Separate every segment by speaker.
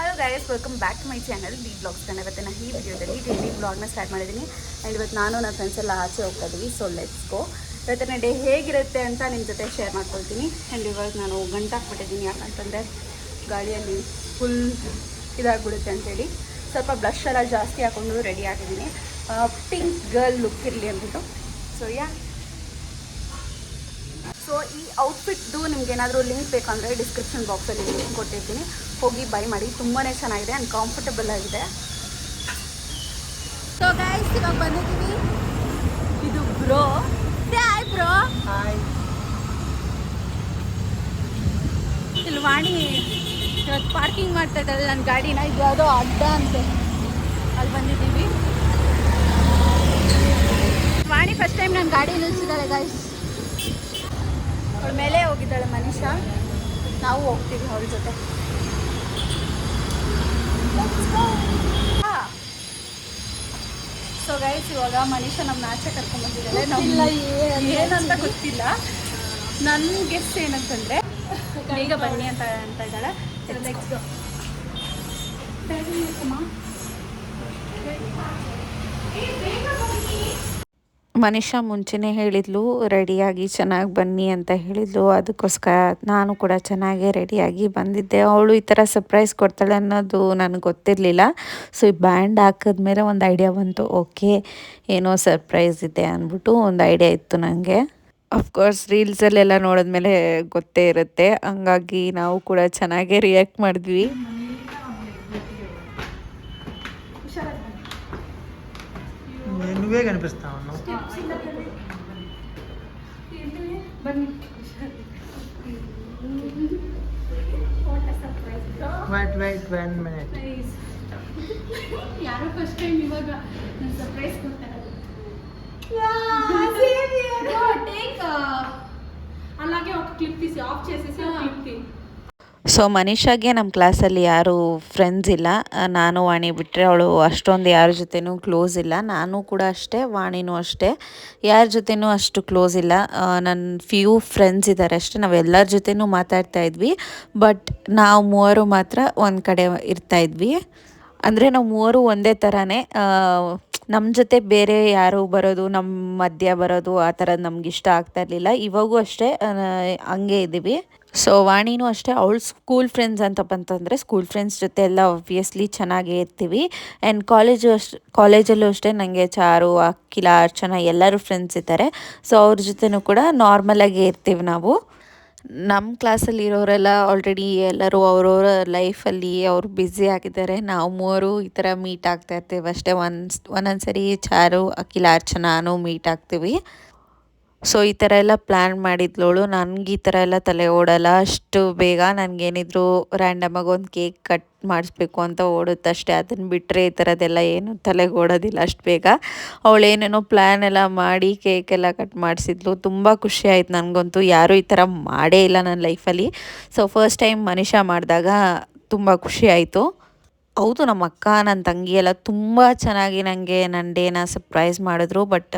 Speaker 1: Hello guys welcome back to my channel D blogs ಕಣ ಇವತ್ತು ನಾನು ಈ ವಿಡಿಯೋದಲ್ಲಿ ಡೈಲಿ ಬ್ಲಾಗ್ನ ಸ್ಟಾರ್ಟ್ ಮಾಡಿದ್ದೀನಿ. ಆ್ಯಂಡ್ ಇವತ್ತು ನಾನು, ನನ್ನ ಫ್ರೆಂಡ್ಸ್ ಎಲ್ಲ ಆಚೆ ಹೋಗ್ತಾ ಇದ್ದೀವಿ ಸೊ ಲೆಟ್ಸ್ ಗೋ ಇವತ್ತಿನ ಡೇ ಹೇಗಿರುತ್ತೆ ಅಂತ ನಿಮ್ಮ ಜೊತೆ ಶೇರ್ ಮಾಡ್ಕೊಳ್ತೀನಿ. ಆ್ಯಂಡ್ ಇವಾಗ ನಾನು ಗಂಟಾಕ್ಬಿಟ್ಟಿದ್ದೀನಿ, ಯಾಕಂತಂದರೆ ಗಾಳಿಯಲ್ಲಿ ಫುಲ್ ಇದಾಗ್ಬಿಡುತ್ತೆ ಅಂತೇಳಿ. ಸ್ವಲ್ಪ ಬ್ಲಷ್ ಎಲ್ಲ ಜಾಸ್ತಿ ಹಾಕ್ಕೊಂಡು ರೆಡಿ ಆಗಿದ್ದೀನಿ. ಪಿಂಕ್ ಗರ್ಲ್ ಲುಕ್ ಇರಲಿ ಅಂದ್ಬಿಟ್ಟು. ಸೊ ಯಾ ಸೊ ಈ ಔಟ್ಫಿಟ್ದು ನಿಮ್ಗೆ ಏನಾದರೂ ಲಿಂಕ್ ಬೇಕಂದರೆ ಡಿಸ್ಕ್ರಿಪ್ಷನ್ ಬಾಕ್ಸಲ್ಲಿ ಲಿಂಕ್ ಕೊಟ್ಟಿರ್ತೀನಿ. ಹೋಗಿ ಬೈ ಮಾಡಿ. ತುಂಬಾ ಚೆನ್ನಾಗಿದೆ ಆ್ಯಂಡ್ ಕಂಫರ್ಟಬಲ್ ಆಗಿದೆ. ಸೊ ಗೈಸ್ ಇವಾಗ ಬಂದಿದ್ದೀವಿ. ಇದು ಬ್ರೋ ಹಾಯ್ ಬ್ರೋ ಇಲ್ಲಿ ವಾಣಿ ಇವತ್ತು ಪಾರ್ಕಿಂಗ್ ಮಾಡ್ತಾ ಇದ್ದಾರೆ ನನ್ನ ಗಾಡಿನ. ಇದು ಯಾವುದೋ ಅಡ್ಡ ಅಂತೆ. ಅಲ್ಲಿ ಬಂದಿದ್ದೀವಿ. ವಾಣಿ ಫಸ್ಟ್ ಟೈಮ್ ನನ್ನ ಗಾಡಿ ನಿಲ್ಲಿಸಿದ್ದಾರೆ ಗೈಸ್ ಅವಳ ಮೇಲೆ ಹೋಗಿದ್ದಾಳೆ ಮನೀಷಾ. ನಾವು ಹೋಗ್ತೀವಿ ಅವಳ ಜೊತೆ. ಸೊ ಗೈಸ್ ಇವಾಗ ಮನೀಷಾ ನಮ್ಮ ಆಚೆ ಕರ್ಕೊಂಡ್ ನಮ್ಮಿಲ್ಲ ನಮ್ಮ ಏನಂತ ಗೊತ್ತಿಲ್ಲ. ನನ್ನ ಗೆಸ್ಟ್ ಏನಂತಂದ್ರೆ ಈಗ ಬನ್ನಿ ಅಂತ ಅಂತ ಇದ್ದಾಳೆ. ನೆಕ್ಸ್ಟ್
Speaker 2: ಮನುಷ್ಯ ಮುಂಚೆನೇ ಹೇಳಿದ್ಲು ರೆಡಿಯಾಗಿ ಚೆನ್ನಾಗಿ ಬನ್ನಿ ಅಂತ ಹೇಳಿದ್ಲು ಅದಕ್ಕೋಸ್ಕರ ನಾನು ಕೂಡ ಚೆನ್ನಾಗೇ ರೆಡಿಯಾಗಿ ಬಂದಿದ್ದೆ ಅವಳು ಈ ಥರ ಸರ್ಪ್ರೈಸ್ ಕೊಡ್ತಾಳೆ ಅನ್ನೋದು ನನಗೆ ಗೊತ್ತಿರಲಿಲ್ಲ ಸೊ ಈ ಬ್ಯಾಂಡ್ ಹಾಕಿದ್ಮೇಲೆ ಒಂದು ಐಡಿಯಾ ಬಂತು ಓಕೆ ಏನೋ ಸರ್ಪ್ರೈಸ್ ಇದೆ ಅಂದ್ಬಿಟ್ಟು ಒಂದು ಐಡಿಯಾ ಇತ್ತು ನನಗೆ ಅಫ್ಕೋರ್ಸ್ ರೀಲ್ಸಲ್ಲೆಲ್ಲ ನೋಡಿದ್ಮೇಲೆ ಗೊತ್ತೇ ಇರುತ್ತೆ ಹಂಗಾಗಿ ನಾವು ಕೂಡ ಚೆನ್ನಾಗೇ ರಿಯಾಕ್ಟ್ ಮಾಡಿದ್ವಿ
Speaker 3: నువ్వే కనిపిస్తా ఉన్నావు వైట్ వైట్ వన్ మినిట్
Speaker 1: ಯಾರೋ ಫಸ್ಟ್ ಟೈಮ್ ಇವಾಗ ಸರ್ಪ್ರೈಸ್ ಕೊಡ್ತಾರೆ అలాగే ఒక క్లిప్ తీసి ఆఫ్ చేసేసి ఒక క్లిప్ తీ
Speaker 2: ಸೊ ಮನೀಷಾಗೆ ನಮ್ಮ ಕ್ಲಾಸಲ್ಲಿ ಯಾರು ಫ್ರೆಂಡ್ಸ್ ಇಲ್ಲ. ನಾನು, ವಾಣಿ ಬಿಟ್ಟರೆ ಅವಳು ಅಷ್ಟೊಂದು ಯಾರ ಜೊತೆನೂ ಕ್ಲೋಸ್ ಇಲ್ಲ. ನಾನು ಕೂಡ ಅಷ್ಟೇ, ವಾಣಿನೂ ಅಷ್ಟೇ. ಯಾರ ಜೊತೆನೂ ಅಷ್ಟು ಕ್ಲೋಸ್ ಇಲ್ಲ. ನನ್ನ ಫ್ಯೂ ಫ್ರೆಂಡ್ಸ್ ಇದ್ದಾರೆ ಅಷ್ಟೇ. ನಾವೆಲ್ಲರ ಜೊತೆನೂ ಮಾತಾಡ್ತಾ ಇದ್ವಿ. ಬಟ್ ನಾವು ಮೂವರು ಮಾತ್ರ ಒಂದು ಕಡೆ ಇರ್ತಾ ಇದ್ವಿ. ಅಂದರೆ ನಾವು ಮೂವರು ಒಂದೇ ಥರನೇ ನಮ್ಮ ಜೊತೆ ಬೇರೆ ಯಾರು ಬರೋದು ನಮ್ಮ ಮಧ್ಯ ಬರೋದು ಆ ಥರದ್ದು ನಮ್ಗೆ ಇಷ್ಟ ಆಗ್ತಾ ಇರಲಿಲ್ಲ. ಇವಾಗೂ ಅಷ್ಟೇ ಹಂಗೆ ಇದ್ದೀವಿ. ಸೊ ವಾಣಿನೂ ಅಷ್ಟೇ, ಅವಳು ಸ್ಕೂಲ್ ಫ್ರೆಂಡ್ಸ್ ಅಂತ ಬಂತಂದರೆ ಸ್ಕೂಲ್ ಫ್ರೆಂಡ್ಸ್ ಜೊತೆ ಎಲ್ಲ ಒಬ್ವಿಯಸ್ಲಿ ಚೆನ್ನಾಗೇ ಇರ್ತೀವಿ. ಆ್ಯಂಡ್ ಕಾಲೇಜು ಅಷ್ಟು ಕಾಲೇಜಲ್ಲೂ ಅಷ್ಟೇ ನನಗೆ ಚಾರು ಅಖಿಲ ಅರ್ಚನಾ ಎಲ್ಲರೂ ಫ್ರೆಂಡ್ಸ್ ಇದ್ದಾರೆ. ಸೊ ಅವ್ರ ಜೊತೆನೂ ಕೂಡ ನಾರ್ಮಲಾಗೇ ಇರ್ತೀವಿ ನಾವು. ನಮ್ಮ ಕ್ಲಾಸಲ್ಲಿ ಇರೋರೆಲ್ಲ ಆಲ್ರೆಡಿ ಎಲ್ಲರೂ ಅವ್ರವ್ರ ಲೈಫಲ್ಲಿ ಅವರು ಬ್ಯುಸಿ ಆಗಿದ್ದಾರೆ. ನಾವು ಮೂವರು ಈ ಥರ ಮೀಟ್ ಆಗ್ತಾ ಇರ್ತೀವಿ. ಅಷ್ಟೇ, ಒಂದು ಒಂದೊಂದು ಸರಿ ಚಾರು ಅಖಿಲ ಅರ್ಚನಾನು ಮೀಟ್ ಆಗ್ತೀವಿ. ಸೊ ಈ ಥರ ಎಲ್ಲ ಪ್ಲ್ಯಾನ್ ಮಾಡಿದ್ಲೋಳು. ನನಗೆ ಈ ಥರ ಎಲ್ಲ ತಲೆ ಓಡಲ್ಲ. ಅಷ್ಟು ಬೇಗ ನನಗೇನಿದ್ರು ರ್ಯಾಂಡಮಾಗಿ ಒಂದು ಕೇಕ್ ಕಟ್ ಮಾಡಿಸ್ಬೇಕು ಅಂತ ಓಡುತ್ತಷ್ಟೇ. ಅದನ್ನು ಬಿಟ್ಟರೆ ಈ ಥರದ್ದೆಲ್ಲ ಏನು ತಲೆಗೆ ಓಡೋದಿಲ್ಲ ಅಷ್ಟು ಬೇಗ. ಅವಳು ಏನೇನೋ ಪ್ಲ್ಯಾನ್ ಎಲ್ಲ ಮಾಡಿ ಕೇಕ್ ಎಲ್ಲ ಕಟ್ ಮಾಡಿಸಿದ್ಲು. ತುಂಬ ಖುಷಿ ಆಯ್ತು ನನಗಂತೂ. ಯಾರೂ ಈ ಥರ ಮಾಡೇ ಇಲ್ಲ ನನ್ನ ಲೈಫಲ್ಲಿ ಸೊ ಫಸ್ಟ್ ಟೈಮ್ ಮನುಷ್ಯ ಮಾಡಿದಾಗ ತುಂಬ ಖುಷಿ ಆಯಿತು. ಹೌದು, ನಮ್ಮ ಅಕ್ಕ ನನ್ನ ತಂಗಿ ಎಲ್ಲ ತುಂಬ ಚೆನ್ನಾಗಿ ನನಗೆ ನನ್ನ ಡೇನ ಸರ್ಪ್ರೈಸ್ ಮಾಡಿದ್ರು ಬಟ್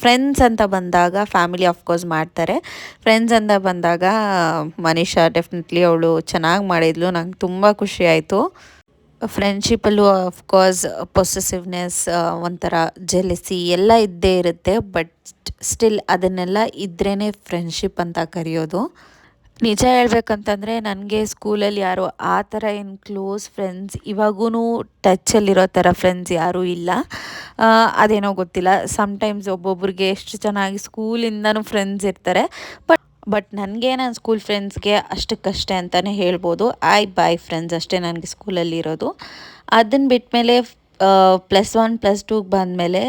Speaker 2: ಫ್ರೆಂಡ್ಸ್ ಅಂತ ಬಂದಾಗ ಫ್ಯಾಮಿಲಿ ಆಫ್ಕೋರ್ಸ್ ಮಾಡ್ತಾರೆ. ಫ್ರೆಂಡ್ಸ್ ಅಂತ ಬಂದಾಗ, ಮನೀಷಾ ಡೆಫಿನೆಟ್ಲಿ ಅವಳು ಚೆನ್ನಾಗಿ ಮಾಡಿದ್ಲು. ನಂಗೆ ತುಂಬ ಖುಷಿ ಆಯಿತು. ಫ್ರೆಂಡ್ಶಿಪ್ಪಲ್ಲೂ ಅಫ್ಕೋರ್ಸ್ ಪೊಸೆಸಿವ್ನೆಸ್ ಒಂಥರ ಜೆಲಸಿ ಎಲ್ಲ ಇದ್ದೇ ಇರುತ್ತೆ. ಬಟ್ ಸ್ಟಿಲ್ ಅದನ್ನೆಲ್ಲ ಇದ್ರೇ ಫ್ರೆಂಡ್ಶಿಪ್ ಅಂತ ಕರೆಯೋದು. ನಿಜ ಹೇಳ್ಬೇಕಂತಂದರೆ ನನಗೆ ಸ್ಕೂಲಲ್ಲಿ ಯಾರು ಆ ಥರ ಏನು ಕ್ಲೋಸ್ ಫ್ರೆಂಡ್ಸ್ ಇವಾಗೂ ಟಚ್ಚಲ್ಲಿರೋ ಥರ ಫ್ರೆಂಡ್ಸ್ ಯಾರೂ ಇಲ್ಲ. ಅದೇನೋ ಗೊತ್ತಿಲ್ಲ. ಸಮ್ಟೈಮ್ಸ್ ಒಬ್ಬೊಬ್ರಿಗೆ ಎಷ್ಟು ಚೆನ್ನಾಗಿ ಸ್ಕೂಲಿಂದನೂ ಫ್ರೆಂಡ್ಸ್ ಇರ್ತಾರೆ. ಬಟ್ ಬಟ್ ನನಗೆ ನನ್ನ ಸ್ಕೂಲ್ ಫ್ರೆಂಡ್ಸ್ಗೆ ಅಷ್ಟಕ್ಕಷ್ಟೇ ಅಂತಲೇ ಹೇಳ್ಬೋದು. ಐ ಬಾಯ್ ಫ್ರೆಂಡ್ಸ್ ಅಷ್ಟೇ ನನಗೆ ಸ್ಕೂಲಲ್ಲಿ ಇರೋದು. ಅದನ್ನು ಬಿಟ್ಮೇಲೆ ಪ್ಲಸ್ ಒನ್ ಪ್ಲಸ್ ಟೂಗೆ ಬಂದಮೇಲೆ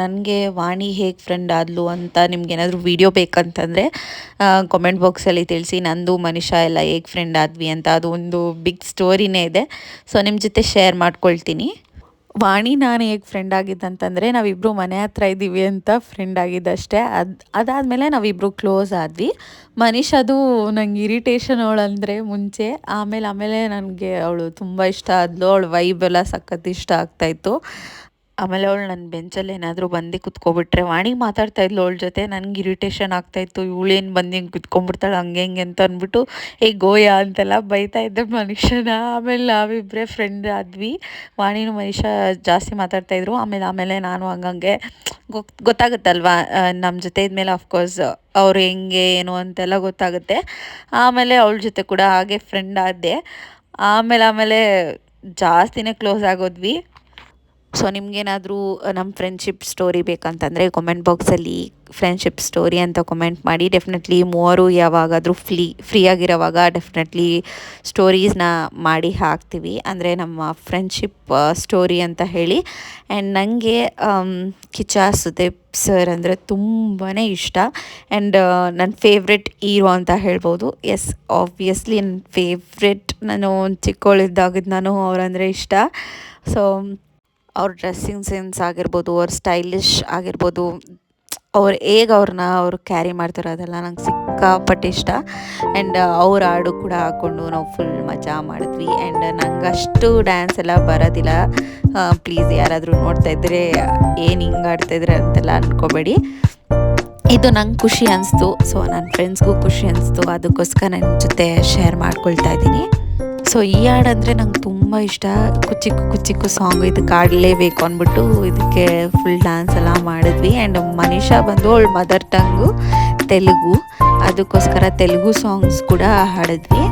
Speaker 2: ನನಗೆ ವಾಣಿ ಹೇಗೆ ಫ್ರೆಂಡ್ ಆದಲು ಅಂತ ನಿಮ್ಗೆ ಏನಾದರೂ ವೀಡಿಯೋ ಬೇಕಂತಂದರೆ ಕಾಮೆಂಟ್ ಬಾಕ್ಸಲ್ಲಿ ತಿಳಿಸಿ, ನಂದು ಮನುಷ್ಯ ಎಲ್ಲ ಹೇಗೆ ಫ್ರೆಂಡ್ ಆದ್ವಿ ಅಂತ, ಅದು ಒಂದು ಬಿಗ್ ಸ್ಟೋರಿನೇ ಇದೆ. ಸೊ ನಿಮ್ಮ ಜೊತೆ ಶೇರ್ ಮಾಡ್ಕೊಳ್ತೀನಿ. ವಾಣಿ ನಾನು ಹೇಗೆ ಫ್ರೆಂಡ್ ಆಗಿದ್ದಂತಂದರೆ ನಾವಿಬ್ಬರು ಮನೆ ಹತ್ರ ಇದ್ದೀವಿ ಅಂತ ಫ್ರೆಂಡ್ ಆಗಿದ್ದಷ್ಟೇ. ಅದು, ಅದಾದಮೇಲೆ ನಾವಿಬ್ಬರು ಕ್ಲೋಸ್ ಆದ್ವಿ. ಮನೀಷ್ ಅದು ನಂಗೆ ಇರಿಟೇಷನ್ ಅವಳಂದರೆ ಮುಂಚೆ, ಆಮೇಲೆ ಆಮೇಲೆ ನನಗೆ ಅವಳು ತುಂಬ ಇಷ್ಟ ಆದ್ಲು. ಅವಳು ವೈಬ್ ಎಲ್ಲ ಸಖತ್ ಇಷ್ಟ ಆಗ್ತಾಯಿತ್ತು ಆಮೇಲೆ ಅವಳು ನನ್ನ ಬೆಂಚಲ್ಲಿ ಏನಾದರೂ ಬಂದು ಕುತ್ಕೊಬಿಟ್ರೆ ವಾಣಿ ಮಾತಾಡ್ತಾ ಇದ್ಲು ಅವಳ ಜೊತೆ, ನನಗೆ ಇರಿಟೇಷನ್ ಆಗ್ತಾಯಿತ್ತು ಇವಳೇನು ಬಂದು ಹಿಂಗೆ ಕುತ್ಕೊಂಡ್ಬಿಡ್ತಾಳೆ ಹಂಗೆ ಹಿಂಗೆ ಅಂತ ಅಂದ್ಬಿಟ್ಟು, ಏ ಗೋಯ ಅಂತೆಲ್ಲ ಬೈತಾ ಇದ್ದೆ ಮನುಷ್ಯನ. ಆಮೇಲೆ ನಾವಿಬ್ಬರೇ ಫ್ರೆಂಡ್ ಆದ್ವಿ. ವಾಣಿನೂ ಮನುಷ್ಯ ಜಾಸ್ತಿ ಮಾತಾಡ್ತಾಯಿದ್ರು ಆಮೇಲೆ ಆಮೇಲೆ ನಾನು ಹಂಗಂಗೆ ಗೊತ್, ಗೊತ್ತಾಗುತ್ತಲ್ವಾ? ನಮ್ಮ ಜೊತೆ ಇದ್ಮೇಲೆ ಅಫ್ಕೋರ್ಸ್ ಅವ್ರು ಹೆಂಗೆ, ಏನು ಅಂತೆಲ್ಲ ಗೊತ್ತಾಗುತ್ತೆ. ಆಮೇಲೆ ಅವಳ ಜೊತೆ ಕೂಡ ಹಾಗೆ ಫ್ರೆಂಡ್ ಆದೆ ಆಮೇಲೆ ಆಮೇಲೆ ಜಾಸ್ತಿನೇ ಕ್ಲೋಸ್ ಆಗೋದ್ವಿ. ಸೊ ನಿಮಗೇನಾದರೂ ನಮ್ಮ ಫ್ರೆಂಡ್ಶಿಪ್ ಸ್ಟೋರಿ ಬೇಕಂತಂದರೆ ಕಾಮೆಂಟ್ ಬಾಕ್ಸಲ್ಲಿ ಫ್ರೆಂಡ್ಶಿಪ್ ಸ್ಟೋರಿ ಅಂತ ಕಮೆಂಟ್ ಮಾಡಿ. ಡೆಫಿನೆಟ್ಲಿ ಮೂವರು ಯಾವಾಗಾದರೂ ಫ್ರೀ ಫ್ರೀ ಆಗಿರೋವಾಗ ಡೆಫಿನೆಟ್ಲಿ ಸ್ಟೋರೀಸ್ನ ಮಾಡಿ ಹಾಕ್ತೀವಿ. ಅಂದರೆ ನಮ್ಮ ಫ್ರೆಂಡ್ಶಿಪ್ ಸ್ಟೋರಿ ಅಂತ ಹೇಳಿ. ಆ್ಯಂಡ್ ನನಗೆ ಕಿಚ್ಚ ಸುದೀಪ್ ಸರ್ ಅಂದರೆ ತುಂಬಾ ಇಷ್ಟ. ಆ್ಯಂಡ್ ನನ್ನ ಫೇವ್ರೆಟ್ ಹೀರೋ ಅಂತ ಹೇಳ್ಬೋದು. ಎಸ್ ಆಬ್ವಿಯಸ್ಲಿ ನನ್ನ ಫೇವ್ರೆಟ್ ನಾನು ಚಿಕ್ಕವಳಿದ್ದಾಗಿದ್ದು ನಾನು ಅವರಂದರೆ ಇಷ್ಟ. ಸೊ ಅವ್ರ ಡ್ರೆಸ್ಸಿಂಗ್ ಸೆನ್ಸ್ ಆಗಿರ್ಬೋದು, ಅವ್ರ ಸ್ಟೈಲಿಶ್ ಆಗಿರ್ಬೋದು, ಅವ್ರು ಹೇಗೆ ಅವ್ರನ್ನ ಅವರು ಕ್ಯಾರಿ ಮಾಡ್ತಾರೋ ಅದೆಲ್ಲ ನಂಗೆ ಸಿಕ್ಕಾಪಟ್ಟೆ ಇಷ್ಟ. ಆ್ಯಂಡ್ ಅವ್ರ ಹಾಡು ಕೂಡ ಹಾಕ್ಕೊಂಡು ನಾವು ಫುಲ್ ಮಜಾ ಮಾಡಿದ್ವಿ. ಆ್ಯಂಡ್ ನಂಗೆ ಅಷ್ಟು ಡ್ಯಾನ್ಸ್ ಎಲ್ಲ ಬರೋದಿಲ್ಲ. ಪ್ಲೀಸ್ ಯಾರಾದರೂ ನೋಡ್ತಾ ಇದ್ದರೆ ಏನು ಹಿಂಗೆ ಆಡ್ತಾಯಿದ್ರೆ ಅಂತೆಲ್ಲ ಅಂದ್ಕೋಬೇಡಿ ಇದು ನಂಗೆ ಖುಷಿ ಅನಿಸ್ತು. ಸೊ ನನ್ನ ಫ್ರೆಂಡ್ಸ್ಗೂ ಖುಷಿ ಅನಿಸ್ತು. ಅದಕ್ಕೋಸ್ಕರ ನನ್ನ ಜೊತೆ ಶೇರ್ ಮಾಡ್ಕೊಳ್ತಾ ಇದ್ದೀನಿ. ಸೊ ಈ ಹಾಡಂದರೆ ನಂಗೆ ತುಂಬ ಇಷ್ಟ. ಕುಚ್ಚಿಕ್ಕು ಕುಚ್ಚಿಕ್ಕು ಸಾಂಗ್ ಇದಕ್ಕೆ ಆಡಲೇಬೇಕು ಅಂದ್ಬಿಟ್ಟು ಇದಕ್ಕೆ ಫುಲ್ ಡ್ಯಾನ್ಸ್ ಎಲ್ಲ ಮಾಡಿದ್ವಿ. ಆ್ಯಂಡ್ ಮನೀಷಾ ಬಂದು ಅವಳ ಮದರ್ ಟಂಗು ತೆಲುಗು. ಅದಕ್ಕೋಸ್ಕರ ತೆಲುಗು ಸಾಂಗ್ಸ್ ಕೂಡ ಹಾಡಿದ್ವಿ.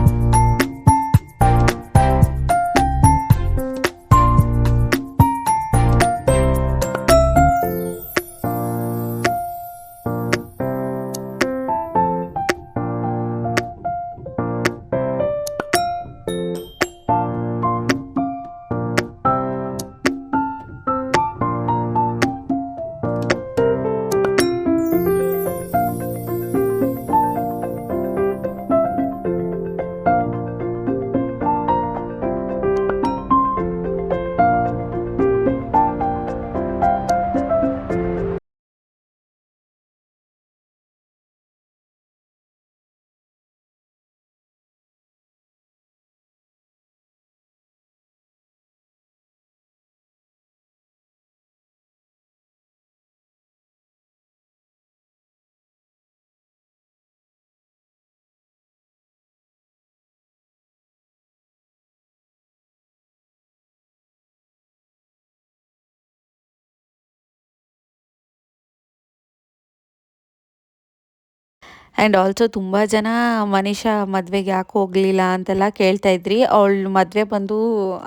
Speaker 2: ಆ್ಯಂಡ್ ಆಲ್ಸೋ ತುಂಬ ಜನ ಮನೀಷಾ ಮದುವೆಗೆ ಯಾಕೆ ಹೋಗಲಿಲ್ಲ ಅಂತೆಲ್ಲ ಕೇಳ್ತಾ ಇದ್ರಿ. ಅವಳು ಮದುವೆ ಬಂದು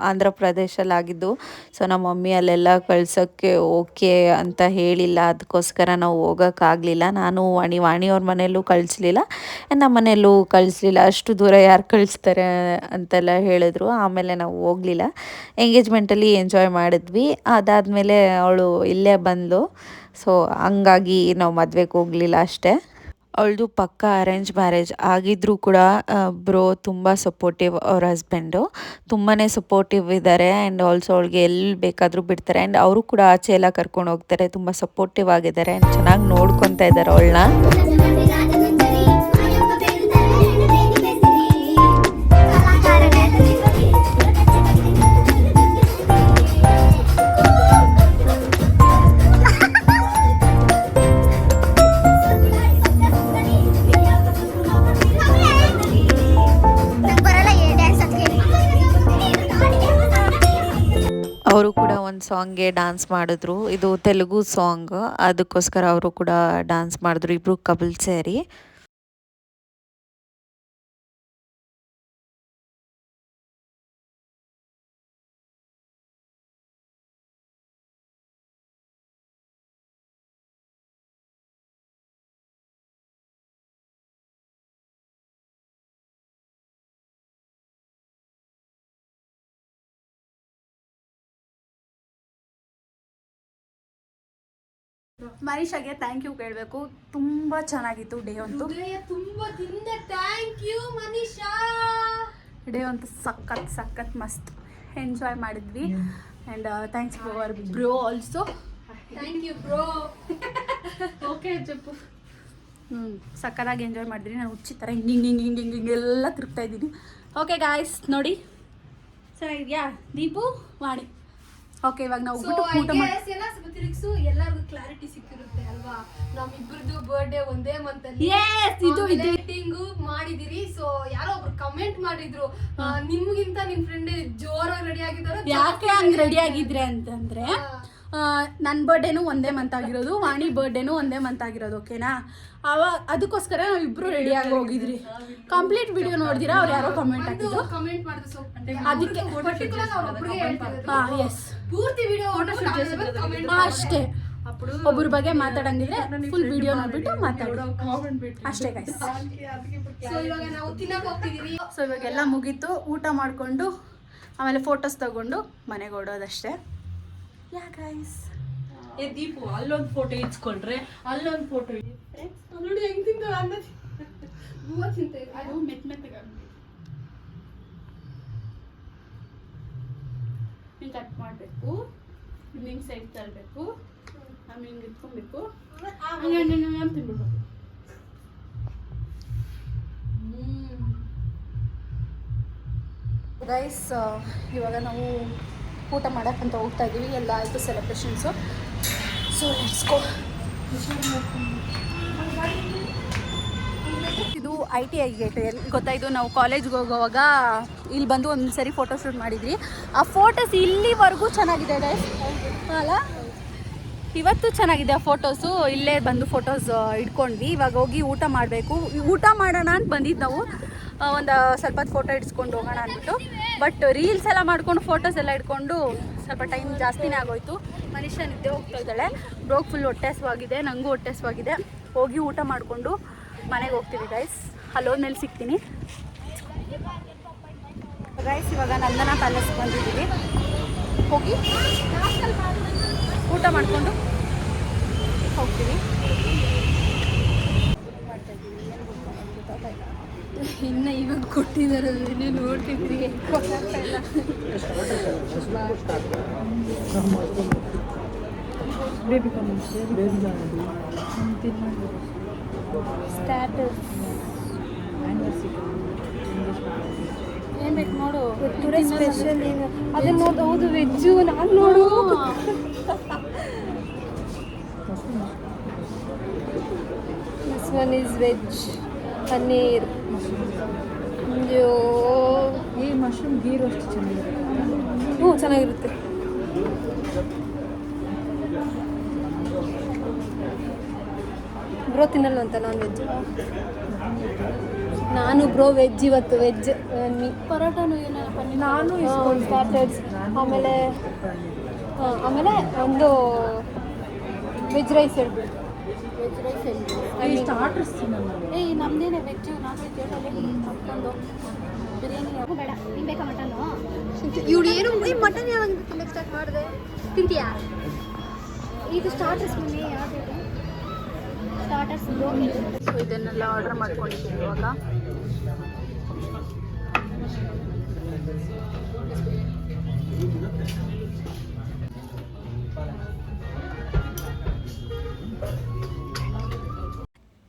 Speaker 2: ಆಂಧ್ರ ಪ್ರದೇಶಲ್ಲಾಗಿದ್ದು. ಸೊ ನಮ್ಮ ಮಮ್ಮಿ ಅಲ್ಲೆಲ್ಲ ಕಳ್ಸೋಕ್ಕೆ ಓಕೆ ಅಂತ ಹೇಳಿಲ್ಲ. ಅದಕ್ಕೋಸ್ಕರ ನಾವು ಹೋಗೋಕ್ಕಾಗಲಿಲ್ಲ. ನಾನು ವಾಣಿ ವಾಣಿಯವ್ರ ಮನೆಯಲ್ಲೂ ಕಳಿಸ್ಲಿಲ್ಲ. ನಮ್ಮ ಮನೆಯಲ್ಲೂ ಕಳಿಸ್ಲಿಲ್ಲ. ಅಷ್ಟು ದೂರ ಯಾರು ಕಳಿಸ್ತಾರೆ ಅಂತೆಲ್ಲ ಹೇಳಿದ್ರು. ಆಮೇಲೆ ನಾವು ಹೋಗಲಿಲ್ಲ. ಎಂಗೇಜ್ಮೆಂಟಲ್ಲಿ ಎಂಜಾಯ್ ಮಾಡಿದ್ವಿ. ಅದಾದಮೇಲೆ ಅವಳು ಇಲ್ಲೇ ಬಂದಳು ಸೊ ಹಂಗಾಗಿ ನಾವು ಮದುವೆಗೆ ಹೋಗಲಿಲ್ಲ ಅಷ್ಟೇ. ಅವಳದು ಪಕ್ಕ ಅರೇಂಜ್ ಮ್ಯಾರೇಜ್ ಆಗಿದ್ರೂ ಕೂಡ ಬ್ರೋ ತುಂಬ ಸಪೋರ್ಟಿವ್ ಅವ್ರ ಹಸ್ಬೆಂಡು ತುಂಬಾ ಸಪೋರ್ಟಿವ್ ಇದ್ದಾರೆ ಆ್ಯಂಡ್ ಆಲ್ಸೋ ಅವಳಿಗೆ ಎಲ್ಲಿ ಬೇಕಾದರೂ ಬಿಡ್ತಾರೆ ಆ್ಯಂಡ್ ಅವರು ಕೂಡ ಆಚೆ ಎಲ್ಲ ಕರ್ಕೊಂಡು ಹೋಗ್ತಾರೆ, ತುಂಬ ಸಪೋರ್ಟಿವ್ ಆಗಿದ್ದಾರೆ ಆ್ಯಂಡ್ ಚೆನ್ನಾಗಿ ನೋಡ್ಕೊತಾ ಇದ್ದಾರೆ ಅವಳನ್ನ. ಅವರು ಕೂಡ ಒಂದು ಸಾಂಗ್ಗೆ ಡ್ಯಾನ್ಸ್ ಮಾಡಿದ್ರು. ಇದು ತೆಲುಗು ಸಾಂಗ್ ಅದಕ್ಕೋಸ್ಕರ ಅವರು ಕೂಡ ಡ್ಯಾನ್ಸ್ ಮಾಡಿದ್ರು ಇಬ್ಬರು ಕಬಲ್ ಸೇರಿ.
Speaker 1: ಮನೀಷಾಗೆ ಥ್ಯಾಂಕ್ ಯು ಕೇಳಬೇಕು. ತುಂಬ ಚೆನ್ನಾಗಿತ್ತು ಡೇ
Speaker 4: ಒಂದು ಥ್ಯಾಂಕ್ ಯು ಮನೀಷಾ
Speaker 1: ಡೇ ಒಂದು ಸಖತ್ ಸಖತ್ ಮಸ್ತ್. ಎಂಜಾಯ್ ಮಾಡಿದ್ವಿ. And thanks for bro also
Speaker 4: thank you bro okay ಜಪ್ಪು.
Speaker 1: ಹ್ಞೂ ಸಖತ್ತಾಗಿ ಎಂಜಾಯ್ ಮಾಡಿದ್ರಿ. ನಾನು ಹುಚ್ಚಿ ಥರ ಹಿಂಗೆ ಹಿಂಗೆ ಹಿಂಗೆ ಹಿಂಗೆ ಹಿಂಗೆ ಎಲ್ಲ ತಿರುಗ್ತಾ ಇದ್ದೀನಿ. ಓಕೆ ಗಾಯ್ಸ್ ನೋಡಿ. ಚೆನ್ನಾಗಿದೆಯಾ ದೀಪು ಮಾಡಿ. ಓಕೆ ಇವಾಗ ನಾವು ಊಟ ಊಟ ಮಾಡಿ
Speaker 4: ಎಲ್ಲ ಸ್ವಲ್ಪ ತಿರುಗಿಸು ಎಲ್ಲರಿಗೂ ಕ್ಲಾರಿಟಿ ಸಿಕ್ಕಿರುತ್ತೆ ಅಲ್ವಾ? ನಮ್ಮಿಬ್ರದ್ದು ಬರ್ಡೇ ಒಂದೇ ಮಂತ್ ಅಲ್ಲಿ
Speaker 1: ಎಸ್ ಇದು
Speaker 4: ಡೇಟಿಂಗ್ ಮಾಡಿದಿರಿ. ಸೊ ಯಾರೋ ಒಬ್ರು ಕಮೆಂಟ್ ಮಾಡಿದ್ರು. ನಿಮಗಿಂತ ನಿಮ್ಗಿಂತ ನಿಮ್ ಫ್ರೆಂಡ್ ಜೋರಾಗಿ ರೆಡಿ ಆಗಿದ್ದಾರೆ?
Speaker 1: ಯಾಕೆ ಹಂಗ್ ರೆಡಿ ಆಗಿದ್ರೆ ಅಂತಂದ್ರೆ ನನ್ನ ಬರ್ಡೇನೂ ಒಂದೇ ಮಂತ್ ಆಗಿರೋದು ವಾಣಿ ಬರ್ಡೇನೂ ಒಂದೇ ಮಂತ್ ಆಗಿರೋದು ಓಕೆನಾ ಅವಾಗ ಅದಕ್ಕೋಸ್ಕರ ನಾವು ಇಬ್ರು ರೆಡಿ ಆಗಿ ಹೋಗಿದ್ರಿ ಕಂಪ್ಲೀಟ್ ವಿಡಿಯೋ ನೋಡಿದಿರಾ ಅವ್ರು ಯಾರೋ ಕಮೆಂಟ್ ಹಾಕಿದ್ರು.
Speaker 4: ಕಮೆಂಟ್ ಮಾಡಿದ್ರು ಸೊ
Speaker 1: ಅದಕ್ಕೆ
Speaker 4: ಹಾಂ ಅವ್ರ ಒಬ್ರಿಗೆ ಹೇಳ್ತಿರೋದು.
Speaker 1: ಹಾ ಎಸ್
Speaker 4: ಪೂರ್ತಿ ವಿಡಿಯೋ ಕಮೆಂಟ್
Speaker 1: ಅಷ್ಟೇ. ಒಬ್ಬರ ಬಗ್ಗೆ ಮಾತಾಡಂಗಿದ್ರೆ ಫುಲ್ ವಿಡಿಯೋ ನೋಡ್ಬಿಟ್ಟು ಮಾತಾಡೋದು ಅಷ್ಟೇ ಗೈಸ್
Speaker 4: ಸೊ ಇವಾಗ ನಾವು ತಿನ್ನಕ್ ಹೋಗ್ತಿದೀವಿ.
Speaker 1: ಸೊ ಇವಾಗೆಲ್ಲ ಮುಗೀತು. ಊಟ ಮಾಡಿಕೊಂಡು ಆಮೇಲೆ ಫೋಟೋಸ್ ತಗೊಂಡು ಮನೆಗೆ ಓಡೋದಷ್ಟೇ ಯಾ ಗೈಸ್
Speaker 5: ಏ ದೀಪು ಅಲ್ಲೊಂದು ಫೋಟೋ ಇಚ್ಕೊಂಡ್ರೆ ಅಲ್ಲೊಂದು ಫೋಟೋ
Speaker 4: ನೋಡಿ ಹೆಂಗ್ ತಿಂತಾರೆ ಅನ್ನ ಹೂವ ತಿಂತಾರೆ
Speaker 1: ಅದು ಮೆತ್ತ ಮೆತ್ತಗ ಹಿಂಗೆ ಕಟ್ ಮಾಡಬೇಕು ಹಿಂಗೆ ಸೈಡ್ ತರಬೇಕು ಆಮೇಲೆ ಹಿಂಗೆ ಇಟ್ಕೊಬೇಕು. ಹಂಗೆ ತಿನ್ಬಿಡ್ಬೇಕು ಗೈಸ್ ಇವಾಗ ನಾವು ಊಟ ಮಾಡೋಕ್ಕಂತ ಹೋಗ್ತಾ ಇದ್ದೀವಿ ಎಲ್ಲ ಆಯಿತು ಸೆಲೆಬ್ರೇಷನ್ಸು ಸೊ ಲೆಟ್ಸ್ ಗೋ ಇದು ಐ ಟಿ ಐ ಗೇಟ್ ಎಲ್ಲಿ? ಗೊತ್ತಾಯಿತು ನಾವು ಕಾಲೇಜ್ಗೆ ಹೋಗುವಾಗ ಇಲ್ಲಿ ಬಂದು ಒಂದು ಸರಿ ಫೋಟೋ ಶೂಟ್ ಮಾಡಿದ್ವಿ. ಆ ಫೋಟೋಸ್ ಇಲ್ಲಿವರೆಗೂ ಚೆನ್ನಾಗಿದೆ ಅಲ್ಲ? ಇವತ್ತು ಚೆನ್ನಾಗಿದೆ ಆ ಫೋಟೋಸು ಇಲ್ಲೇ ಬಂದು ಫೋಟೋಸ್ ಇಟ್ಕೊಂಡ್ವಿ. ಇವಾಗ ಹೋಗಿ ಊಟ ಮಾಡಬೇಕು. ಊಟ ಮಾಡೋಣ ಅಂತ ಬಂದಿದ್ದು ನಾವು. ಒಂದು ಸ್ವಲ್ಪ ಫೋಟೋ ಇಡ್ಸ್ಕೊಂಡು ಹೋಗೋಣ ಅಂದ್ಬಿಟ್ಟು. ಬಟ್ ರೀಲ್ಸ್ ಎಲ್ಲ ಮಾಡ್ಕೊಂಡು ಫೋಟೋಸ್ ಎಲ್ಲ ಇಟ್ಕೊಂಡು ಸ್ವಲ್ಪ ಟೈಮ್ ಜಾಸ್ತಿನೇ ಆಗೋಯ್ತು. ಮನುಷ್ಯ ನಿದ್ದೆ ಹೋಗ್ತಾ ಇದ್ದಾಳೆ. ಬ್ರೋಗ್ ಫುಲ್ ಹೊಟ್ಟೆಸ್ವಾಗಿದೆ ನನಗೂ ಹೊಟ್ಟೆಸ್ವಾಗಿದೆ. ಹೋಗಿ ಊಟ ಮಾಡಿಕೊಂಡು ಮನೆಗೆ ಹೋಗ್ತೀವಿ ಗೈಸ್ ಅಲ್ಲೋದ್ಮೇಲೆ ಸಿಗ್ತೀನಿ. ಗೈಸ್ ಇವಾಗ ನಂದನ ಪ್ಯಾಲೇಸ್ ಬಂದಿದ್ದೀವಿ. ಹೋಗಿ ಊಟ ಮಾಡಿಕೊಂಡು ಹೋಗ್ತೀವಿ.
Speaker 4: ಇನ್ನ ಇವಾಗ ಕೊಟ್ಟಿದ್ದಾರೆ ನೀವು ನೋಡ್ತಿದ್ರಿ
Speaker 1: ಸ್ಟ್ಯಾಟಸ್ ಏನ್ ಬೇಕು ನೋಡು?
Speaker 4: ಸ್ಪೆಷಲ್ ಏನು ಅದನ್ನ ನೋಡ್ ಹೌದು ವೆಜ್ಜು ನಾನು ನೋಡು. This one is veg paneer
Speaker 5: ಈ ಮಶ್ರೂಮ್ ಗೀರು ಅಷ್ಟು ಚೆನ್ನಾಗಿರುತ್ತೆ
Speaker 4: ಹ್ಞೂ ಚೆನ್ನಾಗಿರುತ್ತೆ. ಬ್ರೋ ತಿನ್ನಲ್ಲ ಅಂತ ನಾನ್ ವೆಜ್ ನಾನು ಬ್ರೋ ವೆಜ್ ಇವತ್ತು ವೆಜ್
Speaker 1: ಪರೋಟಾನು
Speaker 4: ನಾನು ಸ್ಟಾರ್ಟರ್ಸ್ ಆಮೇಲೆ ಆಮೇಲೆ ಒಂದು ವೆಜ್ ರೈಸ್ ಹೇಳ್ಬಿಟ್ಟು
Speaker 1: ವೆಜ್ ರೈಸ್
Speaker 5: ಈ ಸ್ಟಾರ್ಟರ್ಸ್
Speaker 1: ಏಯ್ ನಮ್ದೇನೆ ವೆಜ್ ನಾನ್ ವೆಜ್ ಹಾಕೊಂಡು ಬಿರಿಯಾನಿ
Speaker 6: ಬೇಡ ನಿಂಗೆ ಬೇಕಾ ಮಟನು?
Speaker 4: ಇವಳು ಏನು ಈ ಮಟನ್ ಯಾವಾಗ ತಿನ್ನಕ್ಕೆ ಸ್ಟಾರ್ಟ್ ಮಾಡಿದೆ?
Speaker 6: ತಿಂತೀಯಾ? ಇದು ಸ್ಟಾರ್ಟರ್ಸ್ ಮನೆ ಯಾವ್ದು ಸ್ಟಾರ್ಟರ್ಸ್
Speaker 1: ಸೊ ಇದನ್ನೆಲ್ಲ ಆರ್ಡರ್ ಮಾಡ್ಕೊಂಡಿದ್ದೀವಿ ಇವಾಗ.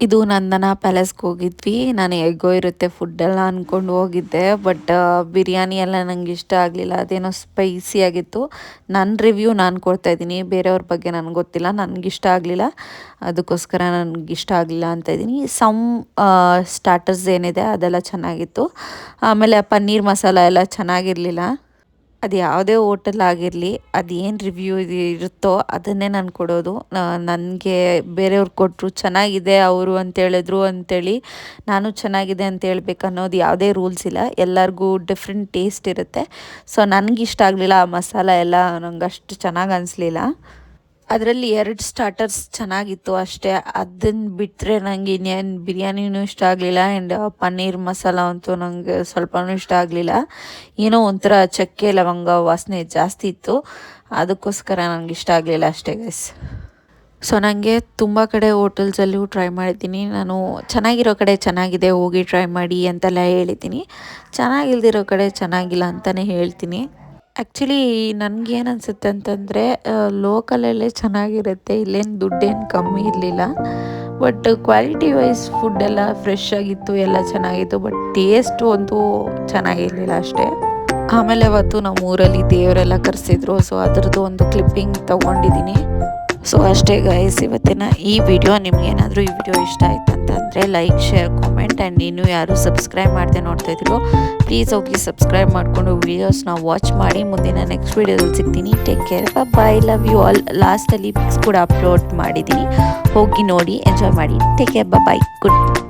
Speaker 2: ಇದು ನಂದನ ಪ್ಯಾಲೇಸ್ಗೆ ಹೋಗಿದ್ವಿ. ನಾನು ಹೇಗೋ ಇರುತ್ತೆ ಫುಡ್ಡೆಲ್ಲ ಅಂದ್ಕೊಂಡು ಹೋಗಿದ್ದೆ ಬಟ್ ಬಿರಿಯಾನಿ ಎಲ್ಲ ನನಗೆ ಇಷ್ಟ ಆಗಲಿಲ್ಲ. ಅದೇನೋ ಸ್ಪೈಸಿ ಆಗಿತ್ತು. ನನ್ನ ರಿವ್ಯೂ ನಾನು ಕೊಡ್ತಾ ಇದ್ದೀನಿ. ಬೇರೆಯವ್ರ ಬಗ್ಗೆ ನನಗೆ ಗೊತ್ತಿಲ್ಲ. ನನಗೆ ಇಷ್ಟ ಆಗಲಿಲ್ಲ. ಅದಕ್ಕೋಸ್ಕರ ನನಗೆ ಇಷ್ಟ ಆಗಲಿಲ್ಲ ಅಂತ ಇದ್ದೀನಿ. ಸಮ್ ಸ್ಟಾರ್ಟರ್ಸ್ ಏನಿದೆ ಅದೆಲ್ಲ ಚೆನ್ನಾಗಿತ್ತು. ಆಮೇಲೆ ಪನ್ನೀರ್ ಮಸಾಲ ಎಲ್ಲ ಚೆನ್ನಾಗಿರಲಿಲ್ಲ. ಅದು ಯಾವುದೇ ಹೋಟೆಲ್ ಆಗಿರಲಿ, ಅದೇನು ರಿವ್ಯೂ ಇರುತ್ತೋ ಅದನ್ನೇ ನಾನು ಕೊಡೋದು. ನನಗೆ ಬೇರೆಯವ್ರು ಕೊಟ್ಟರು ಚೆನ್ನಾಗಿದೆ ಅವರು ಅಂತ ಹೇಳಿದ್ರು ಅಂತೇಳಿ ನಾನು ಚೆನ್ನಾಗಿದೆ ಅಂತ ಹೇಳ್ಬೇಕು ಅನ್ನೋದು ಯಾವುದೇ ರೂಲ್ಸ್ ಇಲ್ಲ. ಎಲ್ಲರಿಗೂ ಡಿಫ್ರೆಂಟ್ ಟೇಸ್ಟ್ ಇರುತ್ತೆ. ಸೊ ನನಗಿಷ್ಟ ಆಗಲಿಲ್ಲ ಆ ಮಸಾಲ ಎಲ್ಲ ನಂಗೆ ಅಷ್ಟು ಚೆನ್ನಾಗಿ ಅನಿಸ್ಲಿಲ್ಲ. ಅದರಲ್ಲಿ ಎರಡು ಸ್ಟಾರ್ಟರ್ಸ್ ಚೆನ್ನಾಗಿತ್ತು ಅಷ್ಟೇ. ಅದನ್ನು ಬಿಟ್ಟರೆ ನನಗೆ ಇನ್ನೇನು ಬಿರಿಯಾನಿನೂ ಇಷ್ಟ ಆಗಲಿಲ್ಲ ಆ್ಯಂಡ್ ಪನ್ನೀರ್ ಮಸಾಲ ಅಂತೂ ನನಗೆ ಸ್ವಲ್ಪನೂ ಇಷ್ಟ ಆಗಲಿಲ್ಲ. ಏನೋ ಒಂಥರ ಚಕ್ಕೆ, ಲವಂಗ, ವಾಸನೆ ಜಾಸ್ತಿ ಇತ್ತು. ಅದಕ್ಕೋಸ್ಕರ ನನಗೆ ಇಷ್ಟ ಆಗಲಿಲ್ಲ ಅಷ್ಟೇ ಗೈಸ್ ಸೊ ನನಗೆ ತುಂಬ ಕಡೆ ಹೋಟೆಲ್ಸಲ್ಲೂ ಟ್ರೈ ಮಾಡಿದ್ದೀನಿ. ನಾನು ಚೆನ್ನಾಗಿರೋ ಕಡೆ ಚೆನ್ನಾಗಿದೆ, ಹೋಗಿ ಟ್ರೈ ಮಾಡಿ ಅಂತೆಲ್ಲ ಹೇಳಿದ್ದೀನಿ. ಚೆನ್ನಾಗಿಲ್ದಿರೋ ಕಡೆ ಚೆನ್ನಾಗಿಲ್ಲ ಅಂತಲೇ ಹೇಳ್ತೀನಿ. ಆ್ಯಕ್ಚುಲಿ ನನಗೇನು ಅನಿಸುತ್ತೆ ಅಂತಂದರೆ ಲೋಕಲಲ್ಲೇ ಚೆನ್ನಾಗಿರುತ್ತೆ, ಇಲ್ಲೇನು ದುಡ್ಡೇನು ಕಮ್ಮಿ ಇರಲಿಲ್ಲ. ಬಟ್ ಕ್ವಾಲಿಟಿ ವೈಸ್ ಫುಡ್ಡೆಲ್ಲ ಫ್ರೆಶ್ ಆಗಿತ್ತು, ಎಲ್ಲ ಚೆನ್ನಾಗಿತ್ತು ಬಟ್ ಟೇಸ್ಟು ಅಂತೂ ಚೆನ್ನಾಗಿರಲಿಲ್ಲ ಅಷ್ಟೇ. ಆಮೇಲೆ ಅವತ್ತು ನಮ್ಮ ಊರಲ್ಲಿ ದೇವರೆಲ್ಲ ಕರೆಸಿದ್ರು ಸೊ ಅದರದ್ದು ಒಂದು ಕ್ಲಿಪ್ಪಿಂಗ್ ತಗೊಂಡಿದ್ದೀನಿ ಸೊ ಅಷ್ಟೇ ಗೈಸ್ ಇವತ್ತಿನ ಈ ವಿಡಿಯೋ ನಿಮಗೇನಾದರೂ ಈ ವಿಡಿಯೋ ಇಷ್ಟ ಆಯ್ತು ಅಂತಂದರೆ ಲೈಕ್ ಶೇರ್ ಕಾಮೆಂಟ್ ಆ್ಯಂಡ್ ನೀನು ಯಾರು ಸಬ್ಸ್ಕ್ರೈಬ್ ಮಾಡದೆ ನೋಡ್ತಾ ಇದ್ರು ಪ್ಲೀಸ್ ಹೋಗಿ ಸಬ್ಸ್ಕ್ರೈಬ್ ಮಾಡಿಕೊಂಡು ವೀಡಿಯೋಸ್ನ ವಾಚ್ ಮಾಡಿ ಮುಂದಿನ ನೆಕ್ಸ್ಟ್ ವೀಡಿಯೋದಲ್ಲಿ ಸಿಗ್ತೀನಿ. Take care bye love you all ಲಾಸ್ಟಲ್ಲಿ ಪಿಕ್ಸ್ ಕೂಡ ಅಪ್ಲೋಡ್ ಮಾಡಿದ್ದೀನಿ ಹೋಗಿ ನೋಡಿ ಎಂಜಾಯ್ ಮಾಡಿ. Take care bye good